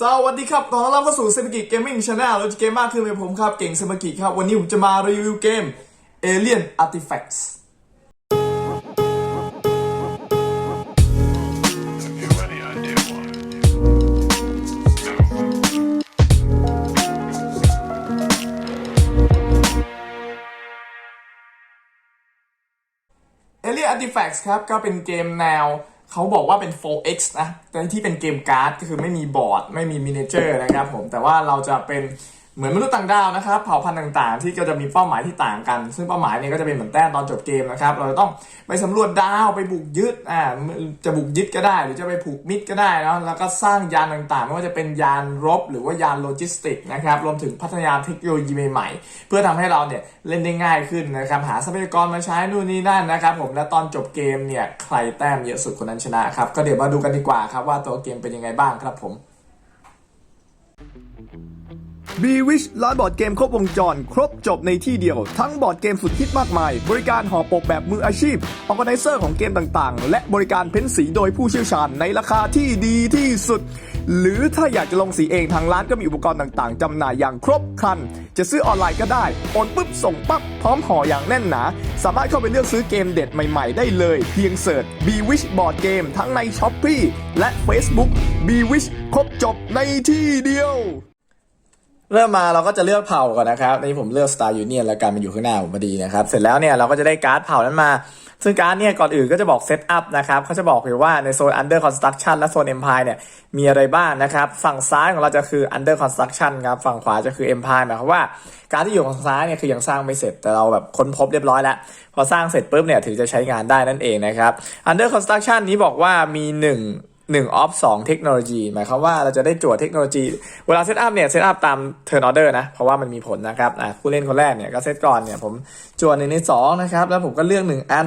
สวัสดีครับตอนรับเข้าสู่เซมิกิเกมมิ่งชาแนลเราจะเกมมากขึ้นเป็นผมครับ เก่งเซมิกิครับ วันนี้ผมจะมารีวิวเกม Alien Artifacts You any idea why? Alien Artifacts ครับ ก็เป็นเกมแนว เขาบอกว่าเป็น 4X นะแต่ที่เป็นเกมการ์ดก็คือไม่มีบอร์ด ไม่มีมินิเจอร์นะครับผมแต่ว่าเราจะเป็น เหมือนมนุษย์ต่างดาวนะครับเผ่าพันธุ์ต่างๆ ที่ก็จะมีเป้าหมายที่ต่างกัน ซึ่งเป้าหมายเนี่ยก็จะเป็นเหมือนแต้มตอนจบเกมนะครับเราจะต้องไปสำรวจดาวไปบุกยึดอ่าจะบุกยึดก็ได้ หรือจะไปผูกมิดก็ได้นะแล้วก็สร้างยานต่างๆ ไม่ว่าจะเป็นยานรบ หรือว่ายานโลจิสติกนะครับรวมถึงพัฒนาเทคโนโลยีใหม่ๆ เพื่อทำให้เราเนี่ยเล่นได้ง่ายขึ้นนะครับหาทรัพยากรมาใช้นู่นนี่นั่นนะครับผมและตอนจบเกมเนี่ยใครแต้มเยอะสุดคนนั้นชนะครับก็เดี๋ยวมาดูกันดีกว่าครับว่าตัวเกมเป็นยังไงบ้างครับผม b w i s h ร้านบอร์ดเกมครบวงจร ครบจบในที่เดียว ทั้งบอร์ดเกมสุดฮิตมากมาย บริการห่อปกแบบมืออาชีพออ g a แก z เซอร์ของเกมต่างๆ และบริการเพ้นสีโดยผู้เชี่ยวชาญในราคาที่ดีที่สุด หรือถ้าอยากจะลงสีเองทางร้านก็มีอุปกรณ์ต่างๆจำหน่ายอย่างครบครัน จะซื้อออนไลน์ก็ได้โอนปุ๊บส่งปั๊บพร้อมห่ออย่างแน่นหนา สามารถเข้าไปเลือกซื้อเกมเด็ดใหม่ๆ ได้เลย เพียงเสิร์ช b w i s h บอร์ดเกมทั้งใน s h อ p e e และ Facebook b w i s h ครบจบในที่เดียว เริ่มมาเราก็จะเลือกเผ่าก่อนนะครับในี่ผมเลือก Star Union แล้วกันมันอยู่ข้างหน้าผมพอดีนะครับ เสร็จแล้วเนี่ยเราก็จะได้การ์ดเผ่านั้นมา ซึ่งการ์ดเนี่ยก่อนอื่นก็จะบอกเซตอัพนะครับเขาจะบอกเลยว่าในโซน Under Construction และโซน Empire เนี่ยมีอะไรบ้างนะครับ ฝั่งซ้ายของเราจะคือ Under Construction ครับฝั่งขวาจะคือ Empire หมายความว่าการ์ดที่อยู่ฝั่งซ้ายเนี่ยคือยังสร้างไม่เสร็จแต่เราแบบค้นพบเรียบร้อยแล้ว พอสร้างเสร็จปุ๊บเนี่ยถึงจะใช้งานได้นั่นเองนะครับ Under Construction นี้บอกว่ามีห หนึ่งออฟสองเทคโนโลยี หมายความว่าเราจะได้จั่วเทคโนโลยี เวลาเซตอัพเนี่ยเซตอัพตามเทอร์นอเดอร์นะ เพราะว่ามันมีผลนะครับอะผู้เล่นคนแรกเนี่ยก็เซตก่อนเนี่ยผมจั่วหนึ่งในสองนะครับ แล้วผมก็เลือกหนึ่งอัน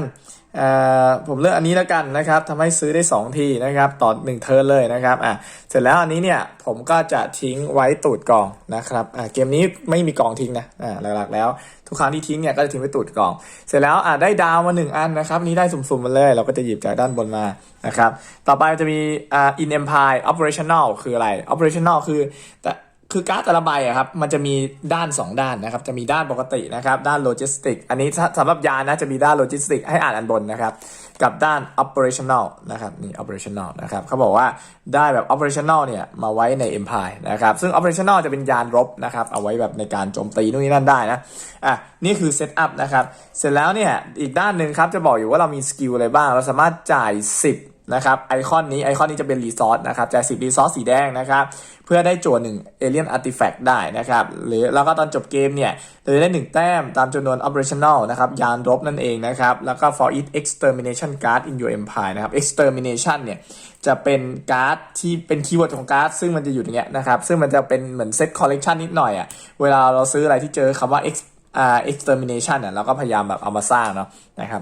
ผมเลือกอันนี้แล้วกันนะครับทำให้ซื้อได้ 2 ทีนะครับต่อ1เทิร์นเลยนะครับอะเสร็จแล้วอันนี้เนี่ยผมก็จะทิ้งไว้ตูดกล่องนะครับอะเกมนี้ไม่มีกล่องทิ้งนะอะหลักๆ แล้ว ทุกครั้งที่ทิ้งเนี่ยก็จะทิ้งไว้ตูดกล่อง เสร็จแล้วอะได้ดาวมาหนึ่งอันนะครับนนี้ได้สุ่มๆมาเลย เราก็จะหยิบจากด้านบนมานะครับต่อไปจะมีอ่า in empire operational คืออะไร operational คือแต่ คือการ์ดแต่ละใบอะครับมันจะมีด้าน 2 ด้านนะครับจะมีด้านปกตินะครับด้านโลจิสติกอันนี้สำหรับยานนะจะมีด้านโลจิสติกให้อ่านอันบนนะครับกับด้าน operational นะครับนี่ operational นะครับเขาบอกว่าได้แบบ operational เนี่ยมาไว้ใน empire นะครับซึ่ง operational จะเป็นยานรบนะครับเอาไว้แบบในการโจมตีนู่นนี่นั่นได้นะอะนี่คือ setup นะครับเสร็จแล้วเนี่ยอีกด้านหนึ่งครับจะบอกอยู่ว่าเรามีสกิลอะไรบ้าง เราสามารถจ่าย 10 นะครับไอคอนนี้ไอคอนนี้จะเป็นรีซอสนะครับจ่าย10รีซอสสีแดงนะครับ เพื่อได้โจทย์หนึ่ง alien artifact ได้นะครับ หรือแล้วก็ตอนจบเกมเนี่ยเราจะได้ 1 แต้มตามจำนวน operational นะครับ ยานรบนั่นเองนะครับ แล้วก็ for each extermination card in your empire นะครับ extermination เนี่ยจะเป็นการ์ดที่เป็นคีย์เวิร์ดของการ์ดซึ่งมันจะอยู่ตรงเนี้ยนะครับ ซึ่งมันจะเป็นเหมือนเซตคอลเลกชันนิดหน่อยอะ่ะเวลาเราซื้ออะไรที่เจอคำว่า ex อ่า extermination อะเราก็พยายามแบบเอามาสร้างเนาะนะครับ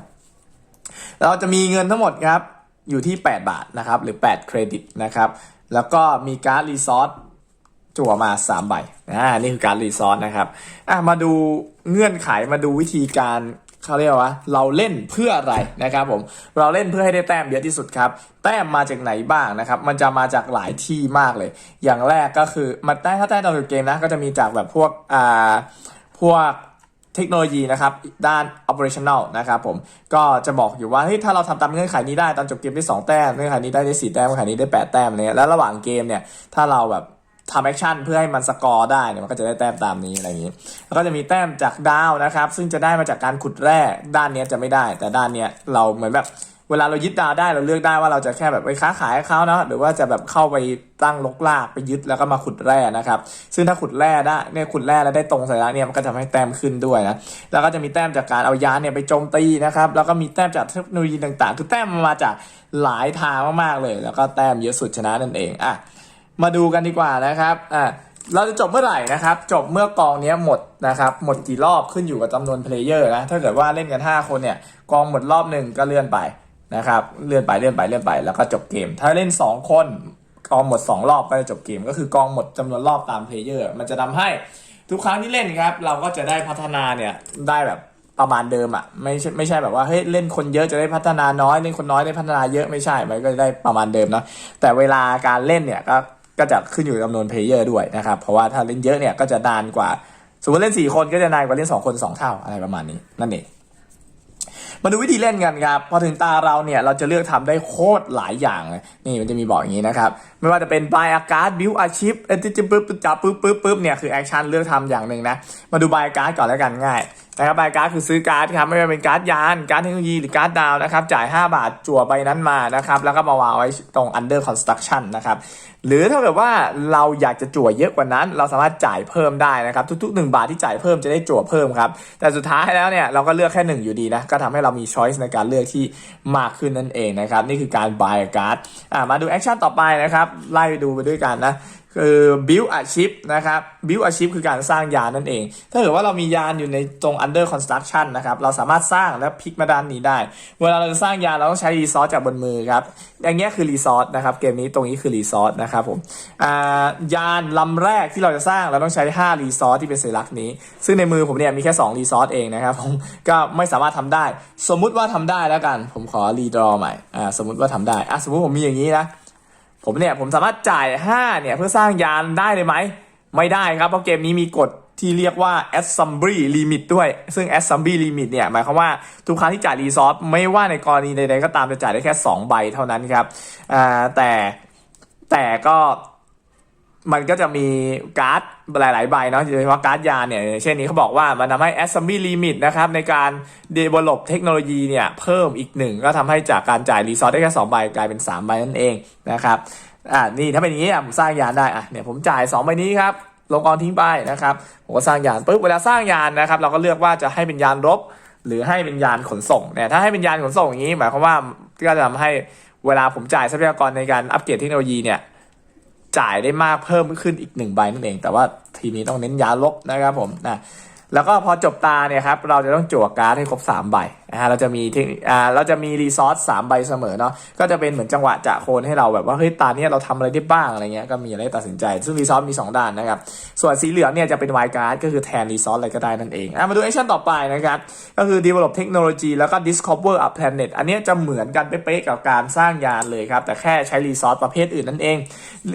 เราจะมีเงินทั้งหมดครับ อยู่ที่ 8 บาทนะครับ หรือ 8 เครดิตนะครับ แล้วก็มีการ์ดรีซอสจั่วมา 3 ใบอ่านี่คือการ์ดรีซอสนะครับอะมาดูเงื่อนไขมาดูวิธีการเขาเรียกว่าเราเล่นเพื่ออะไรนะครับผมเราเล่นเพื่อให้ได้แต้มเยอะที่สุดครับ แต้มมาจากไหนบ้างนะครับ มันจะมาจากหลายที่มากเลย อย่างแรกก็คือมันได้ถ้าได้มตอนจบเกมนะก็จะมีจากแบบพวกอ่าพวก เทคโนโลยีนะครับด้าน operational นะครับผมก็จะบอกอยู่ว่าเฮ้ยถ้าเราทำตามเงื่อนไขนี้ได้ตอนจบเกมได้ 2 แต้มเงื่อนไขนี้ได้ได้4แต้มเงื่อนไขนี้ได้ 8 แต้มเนี่ยแล้วระหว่างเกมเนี่ยถ้าเราแบบทำแอคชั่นเพื่อให้มันสกอร์ได้เนี่ยมันก็จะได้แต้มตามนี้อะไรอย่างนี้ แล้วก็จะมีแต้มจากดาวนะครับ ซึ่งจะได้มาจากการขุดแร่ด้านเนี้ยจะไม่ได้ แต่ด้านเนี้ยเราเหมือนแบบ เวลาเรายึดดาวได้เราเลือกได้ว่าเราจะแค่แบบไปค้าขายให้เขาเนาะหรือว่าจะแบบเข้าไปตั้งลกลากไปยึดแล้วก็มาขุดแร่นะครับ ซึ่งถ้าขุดแร่ได้เนี่ยขุดแร่แล้วได้ตรงสัญลักษณ์เนี่ยมันก็ทำให้แต้มขึ้นด้วยนะแล้วก็จะมีแต้มจากการเอายานเนี่ยไปโจมตีนะครับแล้วก็มีแต้มจากเทคโนโลยีต่างๆ คือแต้มมันมาจากหลายทางมากๆเลย แล้วก็แต้มเยอะสุดชนะนั่นเองอะมาดูกันดีกว่านะครับอะเราจะจบเมื่อไหร่นะครับ จบเมื่อกองเนี้ยหมดนะครับ หมดกี่รอบขึ้นอยู่กับจำนวนเพลเยอร์นะ ถ้าเกิดว่าเล่นกัน 5 คนเนี่ย กองหมดรอบหนึ่งก็เลื่อนไป นะครับเลื่อนไปเลื่อนไปเลื่อนไปแล้วก็จบเกม ถ้าเล่น 2 คนกองหมด 2 รอบก็จะจบเกม ก็คือกองหมดจำนวนรอบตามเพลเยอร์ มันจะทำให้ทุกครั้งที่เล่นครับ เราก็จะได้พัฒนาเนี่ยได้แบบประมาณเดิมอะ่ะไม่ใช่ไม่ใช่แบบว่าเฮ้ยเล่นคนเยอะจะได้พัฒนาน้อยเล่นคนน้อยได้พัฒนาเยอะไม่ใช่มันก็ได้ประมาณเดิมเนาะแต่เวลาการเล่นเนี่ยก็ก็จะขึ้นอยู่กับจำนวนเพลเยอร์ด้วยนะครับเพราะว่าถ้าเล่นเยอะเนี่ยก็จะนานกว่าสมมติเล่น 4 คนก็จะนานกว่าเล่น 2 คน 2 เท่าอะไรประมาณนี้นั่นเอง มาดูวิธีเล่นกันครับ พอถึงตาเราเนี่ยเราจะเลือกทำได้โคตรหลายอย่าง นี่มันจะมีบอกอย่างนี้นะครับ ไม่ว่าจะเป็น buy a card build a chip เอ้ยจิ๊บปึ๊บจับปึ๊บปึ๊บปึ๊บเนี่ยคือแอคชั่นเลือกทำอย่างหนึ่งนะ มาดู buy a card ก่อนแล้วกันง่ายนะครับ buy a card คือซื้อการ์ดครับไม่ว่าเป็นการ์ดยานการ์ดเทคโนโลยีหรือการ์ดดาวนะครับจ่าย 5 บาทจั่วใบนั้นมานะครับแล้วก็มาวางไว้ตรง under construction นะครับหรือถ้าเกิดว่าเราอยากจะจั่วเยอะกว่านั้น เราสามารถจ่ายเพิ่มได้นะครับทุกๆ 1 บาทที่จ่ายเพิ่มจะได้จั่วเพิ่มครับแต่สุดท้ายแล้วเนี่ยเราก็เลือกแค่ 1 อยู่ดีนะก็ทำให้เรามีช้อยส์ในการเลือกที่มากขึ้นนั่นเองนะครับนี่คือการ buy a card อ่ามาดูแอคชั่นต่อไปนะครับไล่ดูไปด้วยกันนะคือ build a ship นะครับ build a ship คือการสร้างยานนั่นเอง ถ้าเกิดว่าเรามียานอยู่ในตรง under construction นะครับ เราสามารถสร้างและพลิกมาด้านนี้ได้ เวลาเราจะสร้างยานเราต้องใช้รีซอสจากบนมือครับ อย่างเงี้ยคือรีซอสนะครับ เกมนี้ตรงนี้คือรีซอสนะครับผมอ่ายานลำแรกที่เราจะสร้างเราต้องใช้ 5 รีซอสที่เป็นสัญลักษณ์นี้ ซึ่งในมือผมเนี่ยมีแค่ 2 รีซอสเองนะครับผมก็ไม่สามารถทำได้ สมมุติว่าทำได้แล้วกัน ผมขอรีดรอใหม่อ่าสมมุติว่าทำได้อะสมมุติผมมีอย่างนี้นะ ผมเนี่ยผมสามารถจ่าย 5 เนี่ยเพื่อสร้างยานได้เลยไหม ไม่ได้ครับ เพราะเกมนี้มีกฎที่เรียกว่า assembly limit ด้วย ซึ่ง assembly limit เนี่ย หมายความว่าทุกครั้งที่จ่ายรีซอสไม่ว่าในกรณีใดๆก็ตามจะจ่ายได้แค่ 2 ใบเท่านั้นครับแต่แต่ก็ มันก็จะมีการ์ดหลาย ๆ ใบเนาะโดยเฉพาะการ์ดยานเนี่ย เช่นนี้เขาบอกว่ามันทำให้ assembly limit นะครับ ในการ develop เทคโนโลยีเนี่ย เพิ่มอีกหนึ่งก็ทำให้จากการจ่ายรีซอสได้แค่2ใบกลายเป็น 3 ใบนั่นเองนะครับอ่านี่ถ้าเป็นอย่างนี้ผมสร้างยานได้อะเนี่ยผมจ่าย2ใบนี้ครับลงกองทิ้งไปนะครับผมก็สร้างยานปุ๊บเวลาสร้างยานนะครับ เราก็เลือกว่าจะให้เป็นยานรบ หรือให้เป็นยานขนส่งเนี่ยถ้าให้เป็นยานขนส่งอย่างนี้ หมายความว่าก็จะทำให้เวลาผมจ่ายทรัพยากรในการอัปเกรดเทคโนโลยีเนี่ย จ่ายได้มากเพิ่มขึ้นอีกหนึ่งใบนั่นเอง แต่ว่าทีนี้ต้องเน้นยาลบนะครับผมนะแล้วก็พอจบตาเนี่ยครับเราจะต้องจั่วการ์ดให้ครบ3ใบ นะฮะเราจะมีเทคนิคอ่าเราจะมีรีซอสสามใบเสมอเนาะก็จะเป็นเหมือนจังหวะจะโคนให้เราแบบว่าเฮ้ยตาเนี่ยเราทำอะไรได้บ้างอะไรเงี้ยก็มีอะไรตัดสินใจ ซึ่งรีซอสมี 2 ด้านนะครับ ส่วนสีเหลืองเนี่ยจะเป็นไวการ์ดก็คือแทนรีซอสอะไรก็ได้นั่นเองอะมาดูแอคชั่นต่อไปนะครับ ก็คือ develop technology แล้วก็ discover a planet อันนี้จะเหมือนกันเป๊ะๆกับการสร้างยานเลยครับ แต่แค่ใช้รีซอสประเภทอื่นนั่นเอง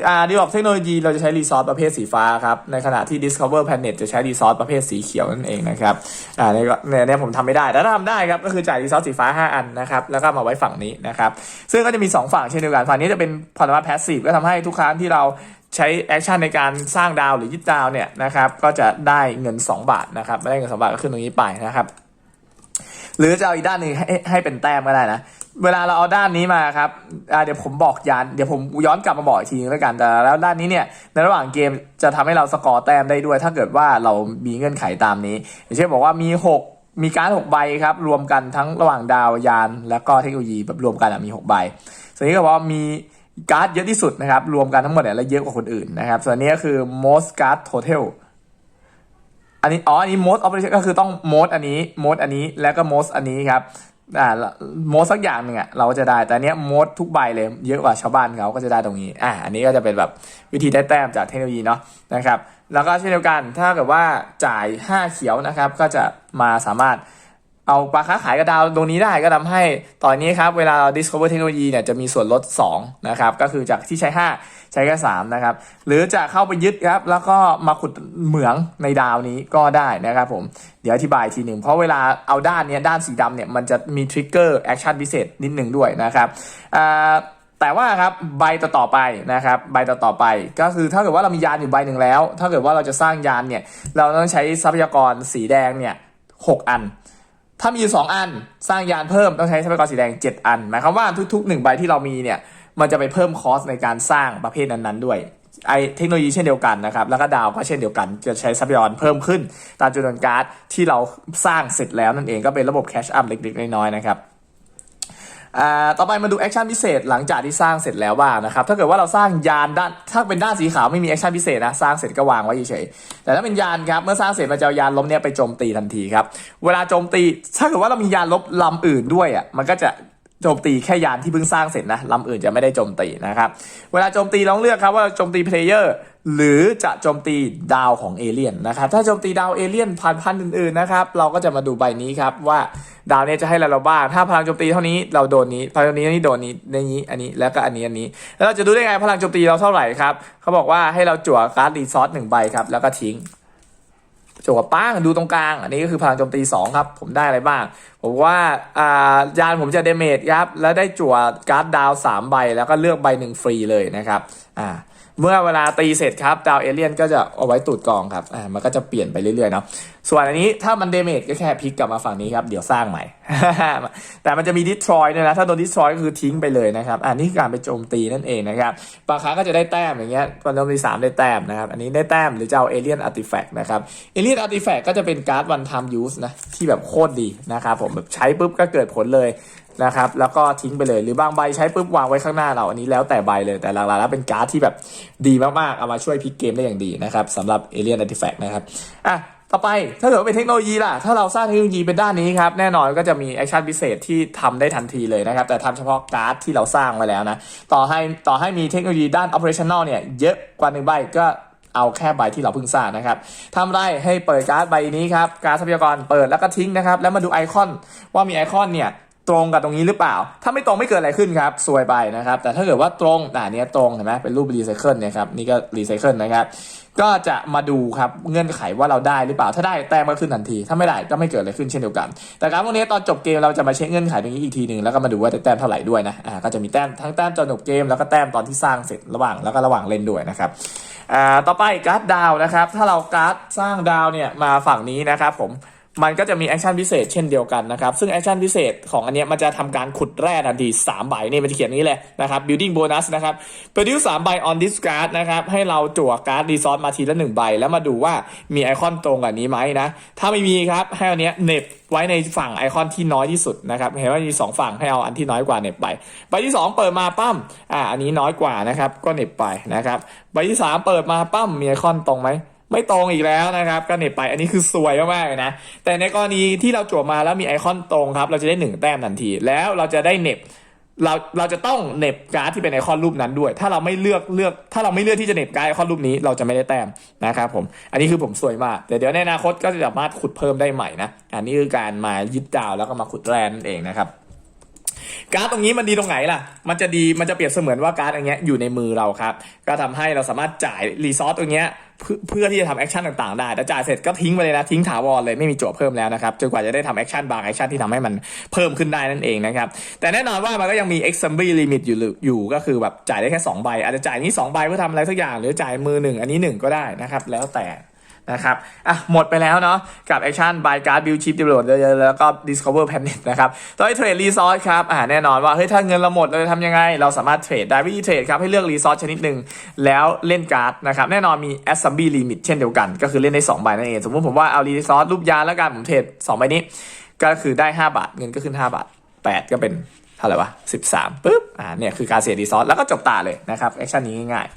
อ่า develop technology เราจะใช้รีซอสประเภทสีฟ้าครับในขณะที่ discover planet จะใช้รีซอสประเภทสีเขียวนั่นเองนะครับอ่าเนี่ยก็เนี่ยผมทำไม่ได้แต่ถ้าทำได้ครับก็คือจ่ายรีซอสสีฟ้า 5 อันนะครับแล้วก็มาไว้ฝั่งนี้นะครับซึ่งก็จะมี 2 ฝั่งเช่นเดียวกันฝั่งนี้จะเป็นพอร์ตมาแพสซีฟก็ทำให้ทุกครั้งที่เราใช้แอคชั่นในการสร้างดาวหรือยึดดาวเนี่ยนะครับก็จะได้เงิน 2 บาทนะครับไม่ได้เงิน 2 บาทก็ขึ้นตรงนี้ไปนะครับหรือจะเอาอีกด้านหนึ่งให้ให้เป็นแต้มก็ได้นะเวลาเราเอาด้านนี้มาครับเดี๋ยวผมบอกยานเดี๋ยวผมย้อนกลับมาบอกอีกทีนึงแล้วกันแต่แล้วด้านนี้เนี่ยในระหว่างเกมจะทำให้เราสกอร์แต้มได้ด้วย ถ้าเกิดว่าเรามีเงื่อนไขตามนี้ อย่างเช่นบอกว่ามี 6 มีการ์ด6ใบครับรวมกันทั้งระหว่างดาวยาน และก็เทคโนโลยีแบบรวมกันมีหกใบส่วนนี้ก็บอกว่ามีการ์ดเยอะที่สุดนะครับ รวมกันทั้งหมดเนี่ยและเยอะกว่าคนอื่นนะครับ ส่วนนี้ก็คือ most card total อันนี้อ๋ออันนี้ most operation ก็คือต้อง most อันนี้ most อันนี้แล้วก็ most อันนี้ครับ อ่าโมดสักอย่างหนึ่งอะเราก็จะได้ แต่เนี้ยโมดทุกใบเลยเยอะกว่าชาวบ้านเขาก็จะได้ตรงนี้อ่าอันนี้ก็จะเป็นแบบวิธีได้แต้มจากเทคโนโลยีเนาะนะครับ แล้วก็เช่นเดียวกันถ้าเกิดว่าจ่าย 5 เขียวนะครับ ก็จะมาสามารถ เอาปลาค้าขายกระดาวตรงนี้ได้ก็ทำให้ตอนนี้ครับเวลาเรา discover เทคโนโลยีเนี่ยจะมีส่วนลด2นะครับก็คือจากที่ใช้ 5 ใช้แค่3นะครับหรือจะเข้าไปยึดครับแล้วก็มาขุดเหมืองในดาวนี้ก็ได้นะครับผมเดี๋ยวอธิบายทีหนึ่งเพราะเวลาเอาด้านเนี้ยด้านสีดำเนี่ยมันจะมีทริกเกอร์แอคชั่นพิเศษนิดหนึ่งด้วยนะครับแต่ว่าครับใบต่อต่อไปนะครับใบต่อต่อไป ก็คือถ้าเกิดว่าเรามียานอยู่ใบหนึ่งแล้ว ถ้าเกิดว่าเราจะสร้างยานเนี่ยเราต้องใช้ทรัพยากรสีแดงเนี่ยหกอัน ถ้ามีอยู่สองอันสร้างยานเพิ่มต้องใช้ทรัพยากรสีแดง 7 อัน หมายความว่าทุกๆ1ใบที่เรามีเนี่ยมันจะไปเพิ่มคอสในการสร้างประเภทนั้นๆด้วยไอเทคโนโลยีเช่นเดียวกันนะครับ แล้วก็ดาวก็เช่นเดียวกัน จะใช้ทรัพยากรเพิ่มขึ้น ตามจำนวนการ์ดที่เราสร้างเสร็จแล้วนั่นเองก็เป็นระบบแคชอัพเล็กๆ น้อยๆนะครับ ต่อไปมาดูแอคชั่นพิเศษหลังจากที่สร้างเสร็จแล้วบ้างนะครับถ้าเกิดว่าเราสร้างยานด้านถ้าเป็นด้านสีขาวไม่มีแอคชั่นพิเศษนะสร้างเสร็จก็วางไว้เฉยๆแต่ถ้าเป็นยานครับเมื่อสร้างเสร็จมันจะเอายานลบเนี่ยไปโจมตีทันทีครับเวลาโจมตีถ้าเกิดว่าเรามียานลบลำอื่นด้วยอะมันก็จะ โจมตีแค่ยานที่เพิ่งสร้างเสร็จนะลำอื่นจะไม่ได้โจมตีนะครับ เวลาโจมตีลองเลือกครับว่าโจมตีเพลเยอร์หรือจะโจมตีดาวของเอเลี่ยนนะครับ ถ้าโจมตีดาวเอเลี่ยนพันพันอื่นๆนะครับ เราก็จะมาดูใบนี้ครับว่าดาวเนี้จะให้เราบ้าง ถ้าพลังโจมตีเท่านี้เราโดนนี้ พลังนี้นี่โดนนี้ในนี้ อันนี้แล้วก็อันนี้อันนี้ แล้วเราจะดูได้ไงพลังโจมตีเราเท่าไหร่ครับเขาบอกว่าให้เราจั่วการ์ดรีซอสหนึ่งใบครับแล้วก็ทิ้ง จั่วป้างดูตรงกลาง อันนี้ก็คือพลังโจมตี 2 ครับ ผมได้อะไรบ้าง ผมว่าอ่ายานผมจะเดเมจครับ แล้วได้จั่วการ์ดดาว 3 ใบ แล้วก็เลือกใบหนึ่งฟรีเลยนะครับอ่า เมื่อเวลาตีเสร็จครับดาวเอเลียนก็จะเอาไว้ตูดกองครับอ่ามันก็จะเปลี่ยนไปเรื่อยๆเนาะส่วนอันนี้ถ้ามันเดเมจก็แค่พลิกกลับมาฝั่งนี้ครับ เดี๋ยวสร้างใหม่ แต่มันจะมีดิสทรอยด้วยนะ ถ้าโดนดิสทรอยก็คือทิ้งไปเลยนะครับ อันนี้การไปโจมตีนั่นเองนะครับบางครั้งก็จะได้แต้มอย่างเงี้ยตอนโจมตีสามได้แต้มนะครับ อันนี้ได้แต้มหรือจะเอาเอเลียนอาร์ติแฟกต์นะครับเอเลียนอาร์ติแฟกต์ก็จะเป็นการ์ดวันไทม์ยูสนะที่แบบโคตรดีนะครับผมแบบใช้ปุ๊บก็เกิดผลเลย นะครับแล้วก็ทิ้งไปเลย หรือบางใบใช้ปุ๊บวางไว้ข้างหน้าเราอันนี้แล้วแต่ใบเลยแต่หลักๆแล้วเป็นการ์ดที่แบบดีมากๆ เอามาช่วยพลิกเกมได้อย่างดีนะครับสำหรับเอเลี่ยนอาร์ติแฟกต์นะครับอะต่อไปถ้าเกิดเป็นเทคโนโลยีล่ะ ถ้าเราสร้างเทคโนโลยีเป็นด้านนี้ครับ แน่นอนก็จะมีแอคชั่นพิเศษที่ทำได้ทันทีเลยนะครับ แต่ทำเฉพาะการ์ดที่เราสร้างไว้แล้วนะ ต่อให้ต่อให้มีเทคโนโลยีด้าน operational เนี่ย เยอะกว่าหนึ่งใบก็เอาแค่ใบที่เราเพิ่งสร้างนะครับทำไรให้เปิดการ์ดใบนี้ครับ การ์ดทรัพยากรเปิดแล้วก็ทิ้งนะครับ แล้วมาดูไอคอนว่ามีไอคอนเนี่ย ตรงกับตรงนี้หรือเปล่า ถ้าไม่ตรงไม่เกิดอะไรขึ้นครับซวยไปนะครับ แต่ถ้าเกิดว่าตรงอ่าเนี้ยตรงเห็นไหมเป็นรูปรีไซเคิลเนี่ยครับนี่ก็รีไซเคิลนะครับ ก็จะมาดูครับเงื่อนไขว่าเราได้หรือเปล่า ถ้าได้แต้มก็ขึ้นทันที ถ้าไม่ได้ก็ไม่เกิดอะไรขึ้นเช่นเดียวกัน แต่การพวกนี้ตอนจบเกมเราจะมาเช็คเงื่อนไขตรงนี้อีกทีหนึ่งแล้วก็มาดูว่าได้แต้มเท่าไหร่ด้วยนะอ่าก็จะมีแต้มทั้งแต้มตอนจบเกมแล้วก็แต้มตอนที่สร้างเสร็จระหว่างแล้วก็ระหว่างเล่นด้วยนะครับอ่าต่อไปการ์ดดาวนะครับถ้าเราการ์ดสร้างดาวเนี่ยมาฝั่งนี้นะครับผม มันก็จะมีแอคชั่นพิเศษเช่นเดียวกันนะครับ ซึ่งแอคชั่นพิเศษของอันเนี้ยมันจะทำการขุดแร่ทันที3ใบนี่มันจะเขียนนี้เลยนะครับ building bonus นะครับ produce 3ใบ on this card นะครับให้เราจั่วการ์ดรีซอสมาทีละ1ใบ แล้วมาดูว่ามีไอคอนตรงกับนี้ไหมนะ ถ้าไม่มีครับ ให้อันนี้เน็บไว้ในฝั่งไอคอนที่น้อยที่สุดนะครับเห็นว่ามี 2 ฝั่งให้เอาอันที่น้อยกว่าเน็บไปใบที่ 2 เปิดมาปั้มอ่าอันนี้น้อยกว่านะครับก็เน็บไปนะครับใบที่ 3 เปิดมาปั้มมีไอคอนตรงไหม ไม่ตรงอีกแล้วนะครับก็เน็บไปอันนี้คือสวยมากๆเลยนะ แต่ในกรณีที่เราจั่วมาแล้วมีไอคอนตรงครับ เราจะได้หนึ่งแต้มทันที แล้วเราจะได้เน็บเราเราจะต้องเน็บการ์ดที่เป็นไอคอนรูปนั้นด้วย ถ้าเราไม่เลือกเลือก ถ้าเราไม่เลือกที่จะเน็บการ์ดไอคอนรูปนี้เราจะไม่ได้แต้มนะครับผม อันนี้คือผมสวยมากแต่เดี๋ยวในอนาคตก็จะสามารถขุดเพิ่มได้ใหม่นะ อันนี้คือการมายึดดาวแล้วก็มาขุดแร่นั่นเองนะครับ การ์ดตรงนี้มันดีตรงไหนล่ะ มันจะดีมันจะเปรียบเสมือนว่าการ์ดอันเนี้ยอยู่ในมือเราครับ ก็ทำให้เราสามารถจ่ายรีซอสตรงเนี้ยเพื่อเพื่อที่จะทำแอคชั่นต่างๆได้แต่จ่ายเสร็จก็ทิ้งไปเลยนะทิ้งถาวรเลยไม่มีจั่วเพิ่มแล้วนะครับจนกว่าจะได้ทำแอคชั่นบางแอคชั่นที่ทำให้มันเพิ่มขึ้นได้นั่นเองนะครับแต่แน่นอนว่ามันก็ยังมี assembly limit อยู่อยู่ก็คือแบบจ่ายได้แค่2ใบอาจจะจ่ายนี้2ใบเพื่อทำอะไรสักอย่างหรือจ่ายมือหนึ่งอันนี้หนึ่งก็ได้นะครับแล้วแต่ นะครับอะหมดไปแล้วเนาะกับแอคชั่น by card build chip develop แล้วก็ discover planet นะครับต่อไปเทรดรีซอสครับอ่าแน่นอนว่าเฮ้ยถ้าเงินเราหมดเราจะทำยังไง เราสามารถเทรดได้วิธีเทรดครับให้เลือกรีซอสชนิดหนึ่งแล้วเล่นการ์ดนะครับแน่นอนมี assembly limit เช่นเดียวกัน ก็คือเล่นได้2ใบนั่นเองสมมติผมว่าเอารีซอสรูปยานแล้วกันผมเทรด2ใบนี้ก็คือได้ 5 บาท เงินก็ขึ้น 5 บาท 8 ก็เป็นเท่าไหร่วะ13ปุ๊บอ่าเนี่ยคือการเสียรีซอสแล้วก็จบตาเลยนะครับแอคชั่นนี้ง่ายๆ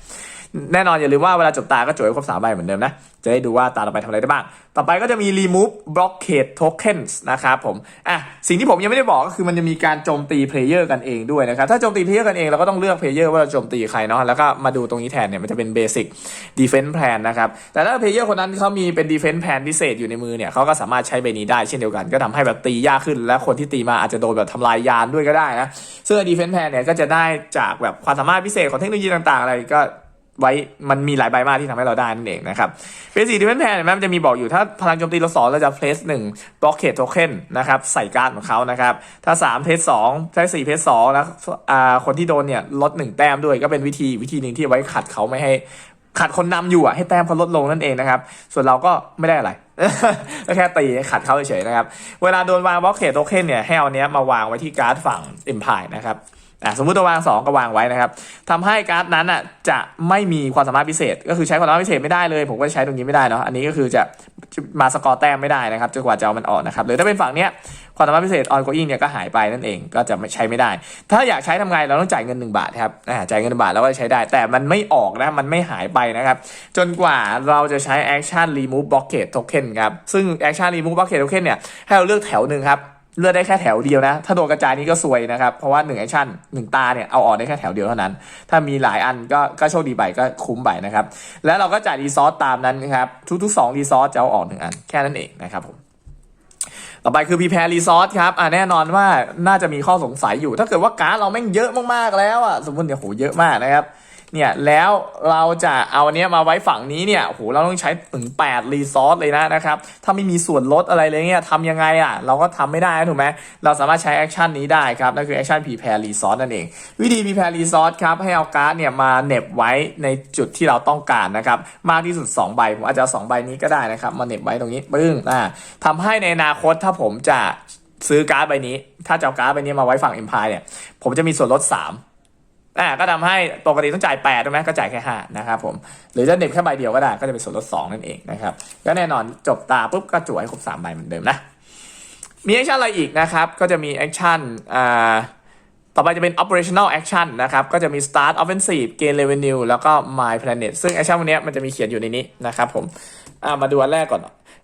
แน่นอนอย่าลืมว่าเวลาจบตาก็จดให้ครบสามใบเหมือนเดิมนะ จะได้ดูว่าตาต่อไปทำอะไรได้บ้าง ต่อไปก็จะมี remove blockade tokens นะครับผม อะ สิ่งที่ผมยังไม่ได้บอกก็คือมันจะมีการโจมตีเพลเยอร์กันเองด้วยนะครับ ถ้าโจมตีเพลเยอร์กันเองเราก็ต้องเลือกเพลเยอร์ว่าเราโจมตีใครเนาะ แล้วก็มาดูตรงนี้แทนเนี่ยมันจะเป็น basic defense plan นะครับ แต่ถ้าเพลเยอร์คนนั้นเขามีเป็น defense plan พิเศษอยู่ในมือเนี่ยเขาก็สามารถใช้ใบนี้ได้เช่นเดียวกัน ก็ทำให้แบบตียากขึ้น และคนที่ตีมาอาจจะโดนแบบทำลายยานด้วยก็ได้นะซึ่ง defense plan เนี่ยก็จะได้จากแบบความสามารถพิเศษของเทคโนโลยีต่างๆ อะไรก็ ไว้มันมีหลายใบมากที่ทำให้เราได้นั่นเองนะครับเบสิ c ดิเวนแพนเห็นไหมมันจะมีบอกอยู่ถ้าพลังโจมตีเราสองเราจะเพลสหนึ่งบล็อกเคทโทเค็นนะครับใส่การ์ดของเขานะครับถ้า 3 เพลสสองถ้าสี่เพลสสองแล้วอ่าคนที่โดนเนี่ยลดหนึ่งแต้มด้วยก็เป็นวิธีวิธีหนึ่งที่ไว้ขัดเขาไม่ให้ขัดคนนำอยู่อะให้แต้มเขาลดลงนั่นเองนะครับ ส่วนเราก็ไม่ได้อะไรก็แค่ตีขัดเขาเฉยๆนะครับ เวลาโดนวางบล็อกเคทโทเค็นเนี่ยให้เอาเนี้ยมาวางไว้ที่การ์ดฝั่ง Empire นะครับ อะสมมติตัววาง 2 ก็วางไว้นะครับทำให้การ์ดนั้นอะจะไม่มีความสามารถพิเศษ ก็คือใช้ความสามารถพิเศษไม่ได้เลย ผมก็ใช้ตรงนี้ไม่ได้เนาะอันนี้ก็คือจะมาสกอร์แต้มไม่ได้นะครับจนกว่าจะเอามันออกนะครับหรือถ้าเป็นฝั่งเนี้ยความสามารถพิเศษ on going เนี่ยก็หายไปนั่นเองก็จะไม่ใช้ไม่ได้ ถ้าอยากใช้ทำไงเราต้องจ่ายเงิน 1 บาทครับอ่าจ่ายเงิน1บาทแล้วก็ใช้ได้ แต่มันไม่ออกนะมันไม่หายไปนะครับจนกว่าเราจะใช้ action remove blockade token ครับซึ่ง action remove blockade token เนี่ยให้เราเลือกแถวหนึ่งครับ เลือกได้แค่แถวเดียวนะ ถ้าโดนกระจายนี่ก็ซวยนะครับ เพราะว่า1แอคชั่น1ตาเนี่ยเอาออกได้แค่แถวเดียวเท่านั้น ถ้ามีหลายอันก็ก็โชคดีไปก็คุ้มไปนะครับ แล้วเราก็จ่ายรีซอสตามนั้นนะครับ ทุกๆ2รีซอสจะเอาออกหนึ่งอันแค่นั้นเองนะครับผม ต่อไปคือ prepare resource ครับ อ่าแน่นอนว่าน่าจะมีข้อสงสัยอยู่ ถ้าเกิดว่าการ์ดเราแม่งเยอะมากๆแล้วอะ สมมติเนี่ยโหเยอะมากนะครับ เนี่ยแล้วเราจะเอาเนี้ยมาไว้ฝั่งนี้เนี่ยโหเราต้องใช้ถึง8 resource เลยนะนะครับถ้าไม่มีส่วนลดอะไรเลยเนี่ยทำยังไงอะเราก็ทำไม่ได้ถูกไหมเราสามารถใช้แอคชั่นนี้ได้ครับนั่นคือแอคชั่น prepare resource นั่นเอง วิธี prepare resource ครับให้เอาการ์ดเนี่ยมาเน็บไว้ในจุดที่เราต้องการนะครับมากที่สุด 2 ใบผมอาจจะสองใบนี้ก็ได้นะครับมาเน็บไว้ตรงนี้ปึ้งอ่าทำให้ในอนาคตถ้าผมจะซื้อการ์ดใบนี้ ถ้าจะเอาการ์ดใบนี้มาไว้ฝั่ง Empire เนี่ย ผมจะมีส่วนลด 3 อ่าก็ทำให้ปกติต้องจ่าย8ถูกไหมก็จ่ายแค่5นะครับผมหรือจะเน็บแค่ใบเดียวก็ได้ก็จะเป็นส่วนลด2นั่นเองนะครับก็แน่นอนจบตาปุ๊บก็จั่วให้ครบ3ใบเหมือนเดิมนะมีแอคชั่นอะไรอีกนะครับก็จะมีแอคชั่นอ่าต่อไปจะเป็น operational action นะครับ ก็จะมี start offensive gain revenue แล้วก็ my planet ซึ่งแอคชั่นวันนี้มันจะมีเขียนอยู่ในนี้นะครับผมอ่ามาดูอันแรกก่อน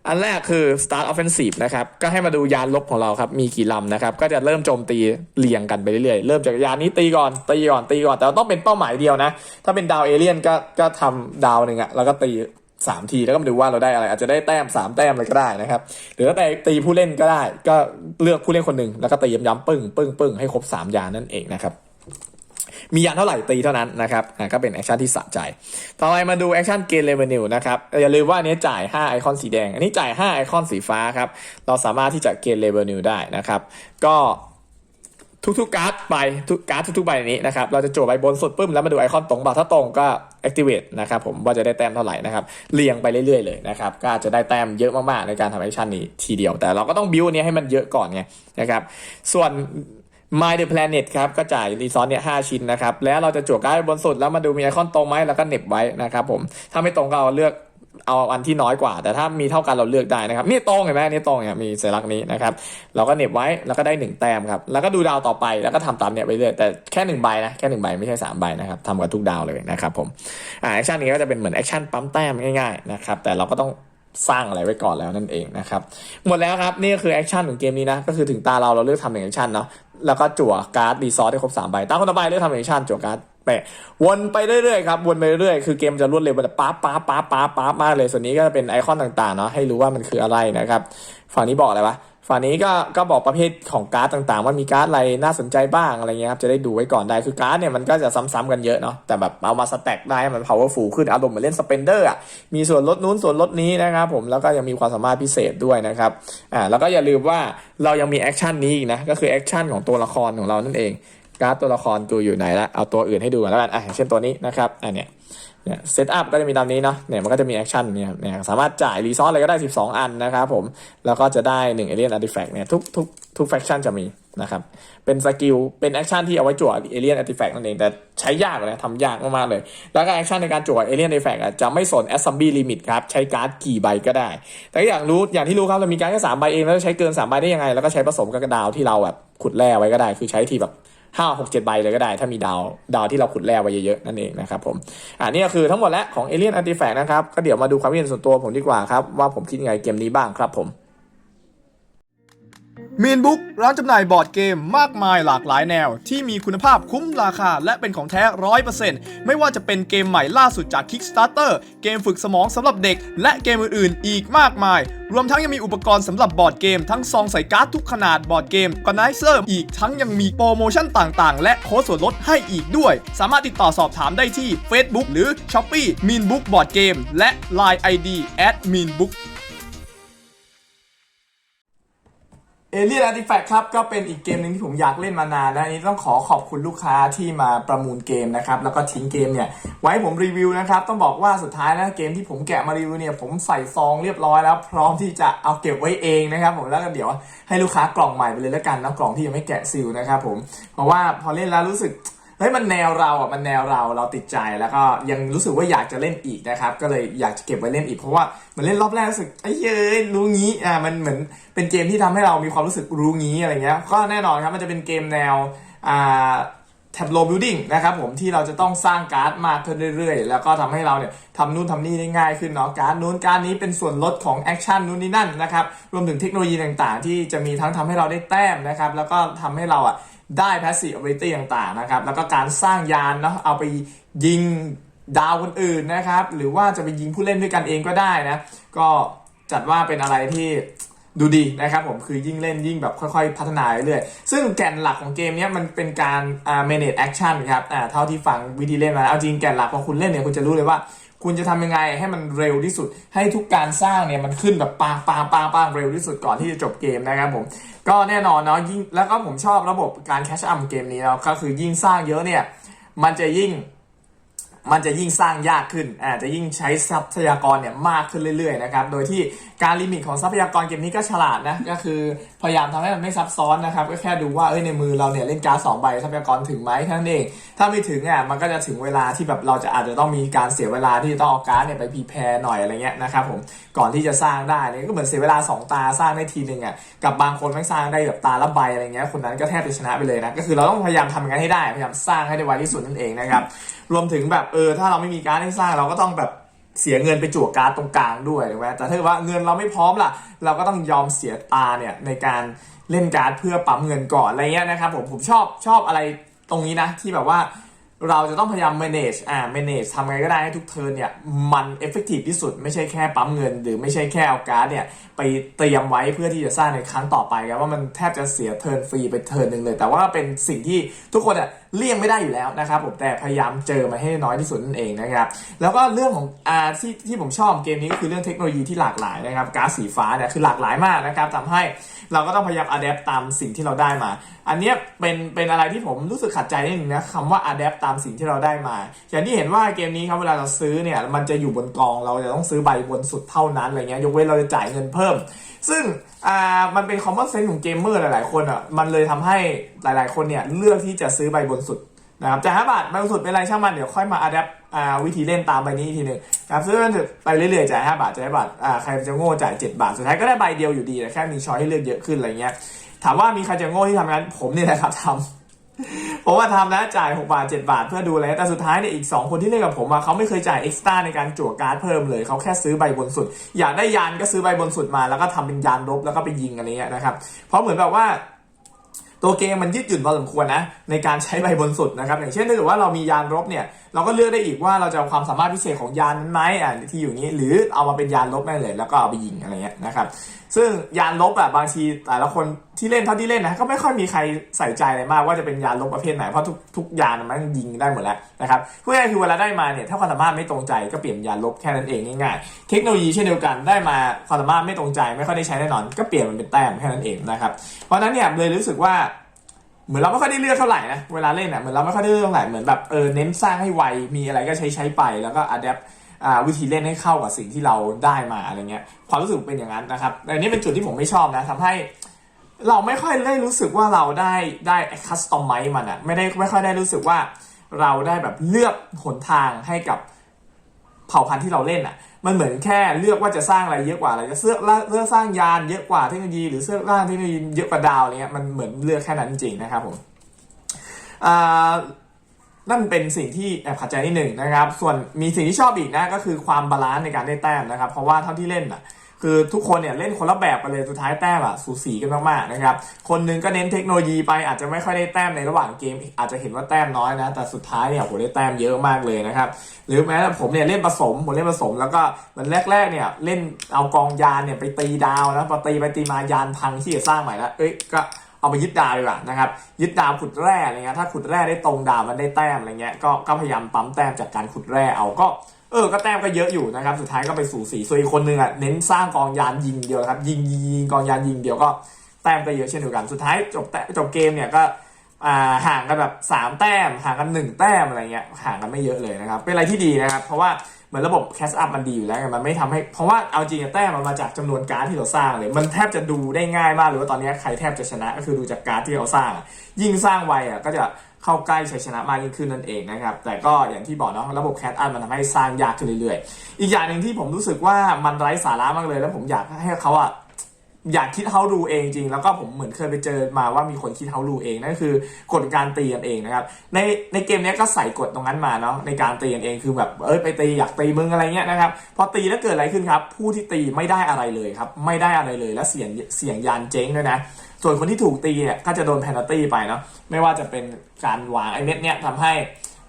อันแรกคือ start offensive นะครับ ก็ให้มาดูยานลบของเราครับ มีกี่ลำนะครับ ก็จะเริ่มโจมตีเรียงกันไปเรื่อยๆ เริ่มจากยานนี้ตีก่อน ตีก่อน ตีก่อน แต่ว่าต้องเป็นเป้าหมายเดียวนะ ถ้าเป็นดาวเอเลี่ยนก็ ก็ทำดาวหนึ่งอะแล้วก็ตีสามทีแล้วก็มาดูว่าเราได้อะไร อาจจะได้แต้มสามแต้มอะไรก็ได้นะครับ หรือถ้าแต่ตีผู้เล่นก็ได้ ก็เลือกผู้เล่นคนหนึ่งแล้วก็ตีย้ำๆปึ้งปึ้งปึ้งให้ครบสามยานนั่นเองนะครับ มียานเท่าไหร่ตีเท่านั้นนะครับอะก็เป็นแอคชั่นที่สะใจ ต่อไปมาดูแอคชั่นเกนเรเวนิวนะครับอย่าลืมว่าอันนี้จ่าย 5 ไอคอนสีแดง อันนี้จ่าย 5 ไอคอนสีฟ้าครับ เราสามารถที่จะเกนเรเวนิวได้นะครับ ก็ทุกๆการ์ดไปทุกการ์ดทุกๆใบนนี้นะครับ เราจะโจทย์ใบบนสุดปึ้มแล้วมาดูไอคอนตรงบ่าถ้าตรงก็ activate นะครับผมว่าจะได้แต้มเท่าไหร่นะครับ เรียงไปเรื่อยๆเลยนะครับ ก็จจะได้แต้มเยอะมากๆในการทำแอคชั่นนี้ทีเดียว แต่เราก็ต้องบิวนี้ให้มันเยอะก่อนไงนะครับ ส่วน My the Planet ครับ ก็จ่ายรีซอสเนี่ยห้าชิ้นนะครับ แล้วเราจะจั่วการ์ดบนสุด แล้วมาดูมีไอคอนตรงไหมแล้วก็เน็บไว้นะครับผม ถ้าไม่ตรงก็เอาเลือกเอาอันที่น้อยกว่า แต่ถ้ามีเท่ากันเราเลือกได้นะครับ นี่ตรงเห็นไหมนี่ตรงเนี่ยมีสัญลักษณ์นี้นะครับ เราก็เน็บไว้แล้วก็ได้หนึ่งแต้มครับ แล้วก็ดูดาวต่อไปแล้วก็ทำตามเนี่ยไปเรื่อยแต่แค่หนึ่งใบนะแค่หนึ่งใบไม่ใช่สามใบนะครับทำกับทุกดาวเลยนะครับผมอ่าแอคชั่นนี้ก็จะเป็นเหมือนแอคชั่นปั๊มแต้มง่ายๆนะครับแต่เราก็ต้อง สร้างอะไรไว้ก่อนแล้วนั่นเองนะครับหมดแล้วครับนี่ก็คือแอคชั่นของเกมนี้นะก็คือถึงตาเราเราเลือกทำหนึ่งแอคชั่นเนาะแล้วก็จั่วการ์ดรีซอสได้ครบสามใบตาคนต่อไปเลือกทำหนึ่งแอคชั่นจั่วการ์ดแปะวนไปเรื่อยๆครับวนไปเรื่อยๆคือเกมจะรวดเร็วแบบป๊าป๊าป๊าป๊าป๊ามากเลยส่วนนี้ก็จะเป็นไอคอนต่างๆเนาะให้รู้ว่ามันคืออะไรนะครับฝั่งนี้บอกอะไรวะ ฝั่งนี้ก็ก็บอกประเภทของการ์ดต่างๆ ว่ามีการ์ดอะไรน่าสนใจบ้างอะไรเงี้ยครับจะได้ดูไว้ก่อนได้คือการ์ดเนี่ยมันก็จะซ้ำๆกันเยอะเนาะแต่แบบเอามาสแต็กได้ให้มัน powerful ขึ้นอารมณ์เหมือนเล่นสเปนเดอร์อะมีส่วนลดนู้นส่วนลดนี้นะครับผมแล้วก็ยังมีความสามารถพิเศษด้วยนะครับอ่าแล้วก็อย่าลืมว่าเรายังมีแอคชั่นนี้อีกนะก็คือแอคชั่นของตัวละครของเรานั่นเองการ์ดตัวละครตัวอยู่ไหนละเอาตัวอื่นให้ดูก่อนแล้วกันอะอย่าเช่นตัวนี้นะครับอันเนี้ย เนี่ยเซตอัพก็จะมีตามนี้เนาะเนี่ยมันก็จะมีแอคชั่นเนี่ยเนี่ยสามารถจ่ายรีซอสอะไรก็ได้ 12 อันนะครับผม แล้วก็จะได้1เอเลียนอาร์ติแฟกต์เนี่ยทุกทุกทุกแฟคชั่นจะมีนะครับ เป็นสกิล เป็นแอคชั่นที่เอาไว้จั่วเอเลียนอาร์ติแฟกต์นั่นเอง แต่ใช้ยากเลยทำยากมากๆเลย แล้วก็แอคชั่นในการจั่วเอเลียนอาร์ติแฟกต์จะไม่สนแอสซัมบี้ลิมิตครับ ใช้การ์ดกี่ใบก็ได้ แต่อย่างรู้ อย่างที่รู้ครับ เรามีการ์ดแค่สามใบเอง แล้วใช้เกินสามใบได้ยังไง แล้วก็ใช้ผสมกับดาวที่เราแบบขุดแร่ไว้ก็ได้ คือใช้ทีแบบ ห้าหกเจ็ดใบเลยก็ได้ ถ้ามีดาวดาวที่เราขุดแร่ไว้เยอะๆนั่นเองนะครับผมอ่านี่ก็คือทั้งหมดแล้วของเอเลี่ยนอัติแฟร์นะครับก็เดี๋ยวมาดูความคิดเห็นส่วนตัวผมดีกว่าครับว่าผมคิดยังไงเกมนี้บ้างครับผม มีนบุ๊กร้านจำหน่ายบอร์ดเกมมากมายหลากหลายแนว ที่มีคุณภาพคุ้มราคา และเป็นของแท้ร้อยเปอร์เซ็นต์ไม่ว่าจะเป็นเกมใหม่ล่าสุดจาก Kickstarter เกมฝึกสมองสำหรับเด็ก และเกมอื่นๆ อีกมากมาย รวมทั้งยังมีอุปกรณ์สำหรับบอร์ดเกม ทั้งซองใส่การ์ดทุกขนาดบอร์ดเกมกอนไนเซอร์อีกทั้งยังมีโปรโมชั่นต่างๆ และโค้ดส่วนลดให้อีกด้วย สามารถติดต่อสอบถามได้ที่ Facebook หรือ Shopee Meanbook Board Game และ Line ID @meanbook เอเลียนอาร์ติแฟกครับก็เป็นอีกเกมหนึ่งที่ผมอยากเล่นมานานนะนี้ต้องขอขอบคุณลูกค้าที่มาประมูลเกมนะครับ แล้วก็ทิ้งเกมเนี่ย ไว้ผมรีวิวนะครับ ต้องบอกว่าสุดท้ายแล้วเกมที่ผมแกะมารีวิวเนี่ย ผมใส่ซองเรียบร้อยแล้ว พร้อมที่จะเอาเก็บไว้เองนะครับ ผมแล้วก็เดี๋ยวให้ลูกค้ากล่องใหม่ไปเลยแล้วกันนะกล่องที่ยังไม่แกะซิลนะครับผมเพราะว่าพอเล่นแล้วรู้สึก เฮ้ยมันแนวเราอะมันแนวเราเราติดใจแล้วก็ยังรู้สึกว่าอยากจะเล่นอีกนะครับ ก็เลยอยากจะเก็บไว้เล่นอีกเพราะว่ามันเล่นรอบแรกรู้สึกไอ้เย้ยรู้งี้อ่ามันเหมือนเป็นเกมที่ทำให้เรามีความรู้สึกรู้งี้อะไรเงี้ยก็แน่นอนครับมันจะเป็นเกมแนวอ่าแท Tableau Building นะครับผมที่เราจะต้องสร้างการ์ดมากขึ้นเรื่อยๆ แล้วก็ทำให้เราเนี่ยทำนู่นทำนี่ได้ง่ายขึ้นเนาะการ์ดนู้นการ์ดนี้เป็นส่วนลดของแอคชั่นนู้นนี่นั่นนะครับรวมถึงเทคโนโลยีต่างๆ ที่จะมีทั้งทำให้เราได้แต้มนะครับแล้วก็ทำให้เราอะ ได้ passive ability ต่างๆนะครับ แล้วก็การสร้างยานเนาะเอาไปยิงดาวคนอื่นนะครับ หรือว่าจะไปยิงผู้เล่นด้วยกันเองก็ได้นะ ก็จัดว่าเป็นอะไรที่ดูดีนะครับผมคือยิ่งเล่นยิ่งแบบค่อยๆ พัฒนาเรื่อยๆ ซึ่งแก่นหลักของเกมเนี้ยมันเป็นการ manage action ครับเท่าที่ฟังวิธีเล่นมาเอาจริงแก่นหลักพอคุณเล่นเนี่ยคุณจะรู้เลยว่า คุณจะทำยังไงให้มันเร็วที่สุด ให้ทุกการสร้างเนี่ยมันขึ้นแบบปางปางปางปางเร็วที่สุดก่อนที่จะจบเกมนะครับผมก็แน่นอนเนาะยิ่งแล้วก็ผมชอบระบบการแคชอัพเกมนี้แล้วก็คือยิ่งสร้างเยอะเนี่ยมันจะยิ่ง มันจะยิ่งสร้างยากขึ้นอาจจะยิ่งใช้ทรัพยากรเนี่ยมากขึ้นเรื่อยๆนะครับ โดยที่การลิมิตของทรัพยากรเกมนี้ก็ฉลาดนะ ก็คือพยายามทำให้มันไม่ซับซ้อนนะครับ ก็แค่ดูว่าเอ้ยในมือเราเนี่ยเล่นการ์ดสองใบทรัพยากรถึงไหมแค่นั้นเอง ถ้าไม่ถึงอะมันก็จะถึงเวลาที่แบบเราจะอาจจะต้องมีการเสียเวลาที่จะต้องเอาการ์ดเนี่ยไปพีแพร์หน่อยอะไรเงี้ยนะครับผม ก่อนที่จะสร้างได้เนี่ยก็เหมือนเสียเวลาสองตาสร้างได้ทีหนึ่งอะ กับบางคนไม่สร้างได้แบบตาละใบอะไรเงี้ย คนนั้นก็แทบจะชนะไปเลยนะ ก็คือเราต้องพยายามทำอย่างนั้นให้ได้ พยายามสร้างให้ได้ไวที่สุดนั่นเองนะครับ รวมถึงแบบเออถ้าเราไม่มีการดให้สร้างเราก็ต้องแบบเสียเงินไปจั่วการ์ดตรงกลางด้วยถูกไหมแต่ถ้าว่าเงินเราไม่พร้อมล่ะ เราก็ต้องยอมเสียตาเนี่ยในการเล่นการ์ดเพื่อปั๊มเงินก่อนอะไรเงี้ยนะครับผมผมชอบชอบอะไรตรงนี้นะที่แบบว่าเราจะต้องพยายาม manage อ่า manage ทำไงก็ได้ให้ทุกเทิร์นเนี่ย มัน effective ที่สุดไม่ใช่แค่ปั๊มเงิน หรือไม่ใช่แค่เอาการ์ดเนี่ย ไปเตรียมไว้เพื่อที่จะสร้างในครั้งต่อไปครับว่ามันแทบจะเสียเทิร์นฟรีไปเทิร์นหนึ่งเลย แต่ว่าเป็นสิ่งที่ทุกคนอะเลี่ยงไม่ได้อยู่แล้วนะครับผมแต่พยายามเจอมาให้น้อยที่สุดนั่นเองนะครับแล้วก็เรื่องของอ่าที่ที่ผมชอบเกมนี้ก็คือเรื่องเทคโนโลยีที่หลากหลายนะครับการ์ดสีฟ้าเนี่ยคือหลากหลายมากนะครับทำให้เราก็ต้องพยายามอัดแอปตามสิ่งที่เราได้มา อันนี้เป็นเป็นอะไรที่ผมรู้สึกขัดใจนิดนึงนะคำว่าอัดแอปตามสิ่งที่เราได้มา อย่างที่เห็นว่าเกมนี้ครับเวลาเราซื้อเนี่ยมันจะอยู่บนกองเราจะต้องซื้อใบบนสุดเท่านั้นอะไรเงี้ยยกเว้นเราจะจ่ายเงินเพิ่ม ซึ่งอ่ามันเป็นคอมมอนเซนส์ของเกมเมอร์หลายๆคนอะมันเลยทำให้หลายๆคนเนี่ยเลือกที่จะซื้อใบบนสุดนะครับจ่ายห้าบาทใบบนสุดเป็นไรช่างมันเดี๋ยวค่อยมาอัดแอปอ่าวิธีเล่นตามใบนี้อีกทีหนึ่งนะครับซื้อมันไปเรื่อยๆจ่ายห้าบาทจ่ายห้าบาทอ่าใครจะโง่จ่ายเจ็ดบาทสุดท้ายก็ได้ใบเดียวอยู่ดีแต่แค่มีช้อยให้เลือกเยอะขึ้นอะไรเงี้ยถามว่ามีใครจะโง่ที่ทำงั้นผมนี่แหละครับทำ ผมว่าทำนะจ่าย6บาท7บาทเพื่อดูแลแต่สุดท้ายเนี่ยอีก 2 คนที่เล่นกับผมอะเขาไม่เคยจ่ายเอ็กซ์ต้าในการจั่วการ์ดเพิ่มเลยเขาแค่ซื้อใบบนสุด อยากได้ยานก็ซื้อใบบนสุดมา แล้วก็ทำเป็นยานรบแล้วก็ไปยิงอะไรเงี้ยนะครับเพราะเหมือนแบบว่า ตัวเกมมันยืดหยุ่นพอสมควรนะในการใช้ใบบนสุดนะครับอย่างเช่นถ้าเกิดว่าเรามียานรบเนี่ยเราก็เลือกได้อีกว่าเราจะเอาความสามารถพิเศษของยานนั้นไหมอะที่อยู่นี้หรือเอามาเป็นยานรบได้เลยแล้วก็เอาไปยิงอะไรเงี้ยนะครับซึ่งยานรบอะบางทีแต่ละคนที่เล่นเท่าที่เล่นนะก็ไม่ค่อยมีใครใส่ใจอะไรมากว่าจะเป็นยานรบประเภทไหนเพราะทุกทุกยานมันยิงได้หมดแล้วนะครับเพูดง่ายๆคือเวลาได้มาเนี่ยถ้าความสามารถไม่ตรงใจก็เปลี่ยนยานรบแค่นั้นเองง่ายๆ เทคโนโลยีเช่นเดียวกันได้มาความสามารถไม่ตรงใจไม่ค่อยได้ใช้แน่นอน ก็เปลี่ยนมันเป็นแต้มแค่นั้นเองนะครับเพราะนั้นเนี่ยเลยรู้สึกว่า เหมือนเราไม่ค่อยได้เลือกเท่าไหร่นะเวลาเล่นอะเหมือนเราไม่ค่อยได้เลือกเท่าไหร่เหมือนแบบเออเน้นสร้างให้ไวมีอะไรก็ใช้ใช้ไปแล้วก็อัดแอปวิธีเล่นให้เข้ากับสิ่งที่เราได้มาอะไรเงี้ยความรู้สึกเป็นอย่างนั้นนะครับอันนี้เป็นจุดที่ผมไม่ชอบนะทำให้เราไม่ค่อยได้รู้สึกว่าเราได้ได้คัสตอมไมมันอะไม่ได้ไม่ค่อยได้รู้สึกว่าเราได้แบบเลือกหนทางให้กับเผ่าพันธุ์ที่เราเล่นอะ มันเหมือนแค่เลือกว่าจะสร้างอะไรเยอะกว่าอะไรจะเลือกเลือกสร้างยานเยอะกว่าเทคโนโลยีหรือเลือกสร้างเทคโนโลยีเยอะกว่าดาวเนี้ยมันเหมือนเลือกแค่นั้นจริงๆนะครับผมอ่านั่นเป็นสิ่งที่แอบขัดใจนิดหนึ่งนะครับ ส่วนมีสิ่งที่ชอบอีกนะก็คือความบาลานซ์ในการได้แต้มนะครับ เพราะว่าเท่าที่เล่นอะ คือทุกคนเนี่ยเล่นคนละแบบกันเลยสุดท้ายแต้มอะสูสีกันมากๆนะครับคนหนึงก็เน้นเทคโนโลยีไปอาจจะไม่ค่อยได้แต้มในระหว่างเกม อาจจะเห็นว่าแต้มน้อยนะ แต่สุดท้ายเนี่ยโหได้แต้มเยอะมากเลยนะครับหรือแม้แต่ผมเนี่ยเล่นผสมผมเล่นผสม แล้วก็มันแรกๆเนี่ยเล่นเอากองยานเนี่ยไปตีดาวนะพอตีไปตีมายานพังที่จะสร้างใหม่แล้วเอ้ยก็เอาไปยึดดาวดีกว่านะครับยึดดาวขุดแร่อะไรเงี้ยถ้าขุดแร่ได้ตรงดาวมันได้แต้มอะไรเงี้ยก็ก็พยายามปั๊มแต้มจากการขุดแร่เอาก็ เออ ก็แต้มก็เยอะอยู่นะครับ สุดท้ายก็ไปสู่สีส่วนอีกคนนึงอะเน้นสร้างกองยานยิงเดียวครับยิงยิงยิงกองยานยิงเดียวก็แต้มก็เยอะเช่นเดียวกัน สุดท้ายจบแต้จบเกมเนี่ยก็ห่างกันแบบ 3 แต้ม ห่างกัน 1 แต้มอะไรเงี้ยห่างกันไม่เยอะเลยนะครับ เป็นอะไรที่ดีนะครับ เพราะว่าเหมือนระบบแคสอัพมันดีอยู่แล้วมันไม่ทำให้ เพราะว่าเอาจริงแต้มมันมาจากจำนวนการ์ดที่เราสร้างเลย มันแทบจะดูได้ง่ายมากเลยว่าตอนนี้ใครแทบจะชนะก็คือดูจากการ์ดที่เราสร้าง ยิ่งสร้างไวอะก็จะ เข้าใกล้ชัยชนะมากยิ่งขึ้นนั่นเองนะครับ แต่ก็อย่างที่บอกเนาะระบบแคสอัพมันทำให้สร้างยากขึ้นเรื่อยๆ อีกอย่างหนึ่งที่ผมรู้สึกว่ามันไร้สาระมากเลย แล้วผมอยากให้เขาอะ อยากคิดเฮารูเองจริง แล้วก็ผมเหมือนเคยไปเจอมาว่ามีคนคิดเฮารูเองนั่นคือกฎการตีกันเองนะครับในในเกมนี้ก็ใส่กฎตรงนั้นมาเนาะในการตีกันเองคือแบบเอ้ยไปตีอยากตีมึงอะไรเงี้ยนะครับพอตีแล้วเกิดอะไรขึ้นครับ ผู้ที่ตีไม่ได้อะไรเลยครับ ไม่ได้อะไรเลยและเสียงเสียงยานเจ๊งด้วยนะส่วนคนที่ถูกตีเนี่ยก็จะโดนแพน a ตี้ไปเนาะไม่ว่าจะเป็นการวางไอ้เม็ดเนี่ยทำให้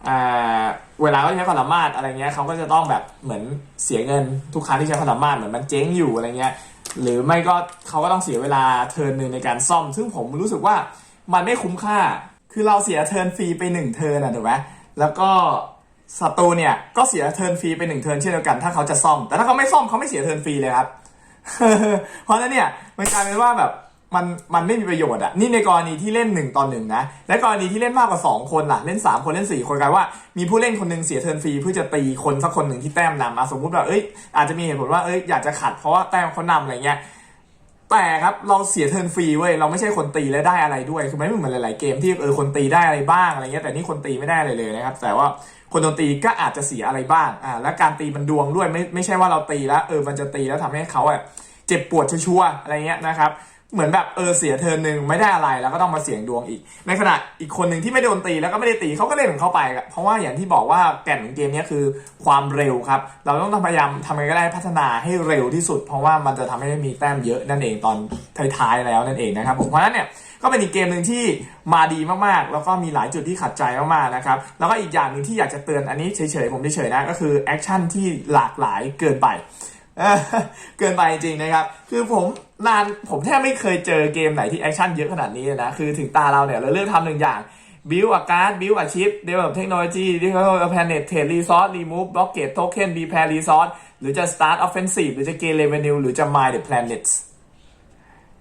อ่าเวลาเขาใช้ความสามารถอะไรเงี้ยเขาก็จะต้องแบบเหมือนเสียเงินทุกครั้งที่ใช้ความสามารถเหมือนมันเจ๊งอยู่อะไรเงี้ย หรือไม่ก็เขาก็ต้องเสียเวลาเทิร์นหนึ่งในการซ่อม ซึ่งผมรู้สึกว่ามันไม่คุ้มค่า คือเราเสียเทิร์นฟรีไปหนึ่งเทิร์นอะถูกไหมแล้วก็ศัตรูเนี่ยก็เสียเทิร์นฟรีไปหนึ่งเทิร์นเช่นเดียวกันถ้าเขาจะซ่อม แต่ถ้าเขาไม่ซ่อมเขาไม่เสียเทิร์นฟรีเลยครับ เพราะฉะนั้นเนี่ยมันกลายเป็นว่าแบบ มันมันไม่มีประโยชน์อะนี่ในกรณีที่เล่นหนึ่งต่อหนึ่งนะ และกรณีที่เล่นมากกว่า2คนล่ะ เล่น3คนเล่น4คนกลายว่ามีผู้เล่นคนหนึ่งเสียเทิร์นฟรีเพื่อจะตีคนสักคนหนึ่งที่แต้มนำอะสมมุติแบบเอ้ยอาจจะมีเหตุผลว่าเอ้ยอยากจะขัดเพราะว่าแต้มเขานำอะไรเงี้ยแต่ครับเราเสียเทิร์นฟรีเว้ยเราไม่ใช่คนตีและได้อะไรด้วยคือไม่เหมือนหลาย ๆ เกมที่เออคนตีได้อะไรบ้างอะไรเงี้ยแต่นี่คนตีไม่ได้อะไรเลยนะครับแต่ว่าคนโดนตีก็อาจจะเสียอะไรบ้างอ่าและการตีมันดวงด้วยไม่ไม่ใช่ว่าเราตีแล้วเออมันจะตีแล้วทำให้เขาอะเจ็บปวดชัวร์ๆอะไรเงี้ยนะครับ เหมือนแบบเออเสียเทินหนึ่งไม่ได้อะไรแล้วก็ต้องมาเสี่ยงดวงอีก ในขณะอีกคนหนึ่งที่ไม่โดนตีแล้วก็ไม่ได้ตีเขาก็เล่นของเขาไป เพราะว่าอย่างที่บอกว่าแก่นของเกมนี้คือความเร็วครับ เราต้องพยายามทำยังไงก็ได้พัฒนาให้เร็วที่สุด เพราะว่ามันจะทำให้มีแต้มเยอะนั่นเองตอนท้ายๆแล้วนั่นเองนะครับผมเพราะฉะนั้นเนี่ยก็เป็นอีกเกมหนึ่งที่มาดีมากๆ แล้วก็มีหลายจุดที่ขัดใจมากๆนะครับแล้วก็อีกอย่างหนึ่งที่อยากจะเตือนอันนี้เฉยๆผมเฉยๆนะก็คือแอคชั่นที่หลากหลายเกินไปเเกินไปจริงนะครับ คือผม นานผมแทบไม่เคยเจอเกมไหนที่แอคชั่นเยอะขนาดนี้นะ คือถึงตาเราเนี่ย เราเลือกทำหนึ่งอย่างบิวอาการ์ดบิวอาชิพเดเวลเทคโนโลยีดิจิทัลแพนเน็ตเทรดรีซอสรีมูฟบล็อกเกตโทเค็นบีแพรรีซอสหรือจะสตาร์ทออฟเฟนซีฟหรือจะเกเรเวนิวหรือจะมายเดอะแพลเน็ตส์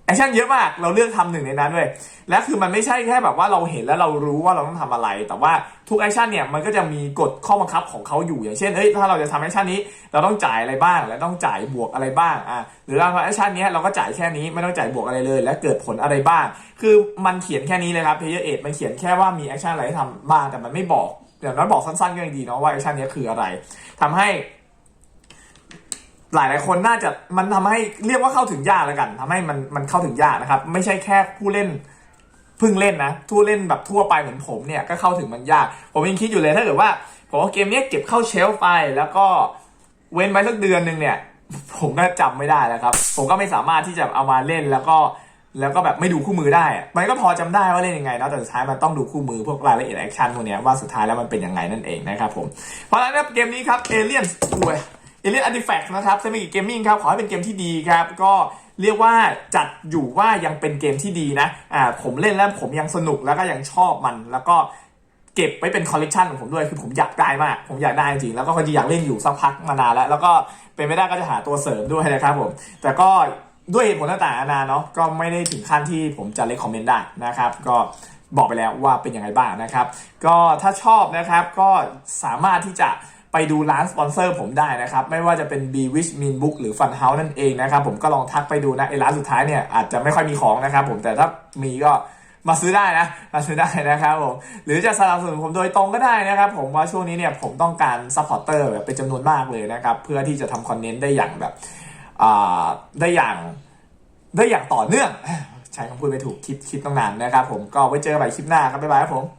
แอคชั่นเยอะมาก เราเลือกทำหนึ่งในนั้นเลยและคือมันไม่ใช่แค่แบบว่าเราเห็นแล้วเรารู้ว่าเราต้องทำอะไร แต่ว่าทุกแอคชั่นเนี่ยมันก็จะมีกฎข้อบังคับของเขาอยู่อย่างเช่นเอ้ยถ้าเราจะทำแอคชั่นนี้ เราต้องจ่ายอะไรบ้าง และต้องจ่ายบวกอะไรบ้างอะหรือเราแอคชั่นนี้เราก็จ่ายแค่นี้ไม่ต้องจ่ายบวกอะไรเลย และเกิดผลอะไรบ้าง คือมันเขียนแค่นี้เลยครับ Player 8มันเขียนแค่ว่ามีแอคชั่นอะไรให้ทำบ้างแต่มันไม่บอกอย่างน้อยบอกสั้นๆก็ยังดีเนาะว่าแอคชั่นนี้คืออะไรทำให้ หลายหลายคนน่าจะมันทำให้เรียกว่าเข้าถึงยากแล้วกันทำให้มันมันเข้าถึงยากนะครับ ไม่ใช่แค่ผู้เล่นพิ่งเล่นนะผู้เล่นแบบทั่วไปเหมือนผมเนี่ยก็เข้าถึงมันยาก ผมยังคิดอยู่เลยถ้าเกิดว่าผมเอาเกมนี้เก็บเข้าเชลฟไปแล้วก็เว้นไว้สักเดือนหนึ่งเนี่ย ผมก็จำไม่ได้แล้วครับ ผมก็ไม่สามารถที่จะเอามาเล่นแล้วก็แล้วก็แบบไม่ดูคู่มือได้ มันก็พอจำได้ว่าเล่นยังไงนะแต่สุดท้ายมันต้องดูคู่มือพวกรายละเอียดแอคชั่นพวกนี้ว่าสุดท้ายแล้วมันเป็นยังไงนั่นเองนะครับผมเพราะฉะนั้นเกมนี้ครับเอเลียนอุ้ย เอเลียนอันดิแฟกต์นะครับเซมิกิเกมมิ่งครับ ขอให้เป็นเกมที่ดีครับ ก็เรียกว่าจัดอยู่ว่ายังเป็นเกมที่ดีนะอ่าผมเล่นแล้วผมยังสนุกแล้วก็ยังชอบมัน แล้วก็เก็บไว้เป็นคอลเลกชันของผมด้วย คือผมอยากได้มาก ผมอยากได้จริง แล้วก็คนที่อยากเล่นอยู่สักพักมานานแล้ว แล้วก็เป็นไม่ได้ก็จะหาตัวเสริมด้วยนะครับผม แต่ก็ด้วยเหตุผลต่างๆนานาเนาะ ก็ไม่ได้ถึงขั้นที่ผมจะเล c คอมเมนต์ได้นะครับ ก็บอกไปแล้วว่าเป็นยังไงบ้างนะครับ ก็ถ้าชอบนะครับก็สามารถที่จะ ไปดูร้านสปอนเซอร์ผมได้นะครับ ไม่ว่าจะเป็น b w i s h Mean Book หรือ Fun House นั่นเองนะครับ ผมก็ลองทักไปดูนะไอ้ร้านสุดท้ายเนี่ยอาจจะไม่ค่อยมีของนะครับผมแต่ถ้ามีก็มาซื้อได้นะ มาซื้อได้นะครับผม หรือจะสนับสนุนผมโดยตรงก็ได้นะครับ ผมว่าช่วงนี้เนี่ยผมต้องการซัพพอร์เตอร์แบบเป็นจำนวนมากเลยนะครับ เพื่อที่จะทำคอนเทนต์ได้อย่างแบบได้อย่างได้อย่างต่อเนื่อง ใช้คำพูดไม่ถูกคิดคิดต้องนานนะครับผมก็ไว้เจอกันใหม่คลิปหน้าครับบ๊ายบายครับผม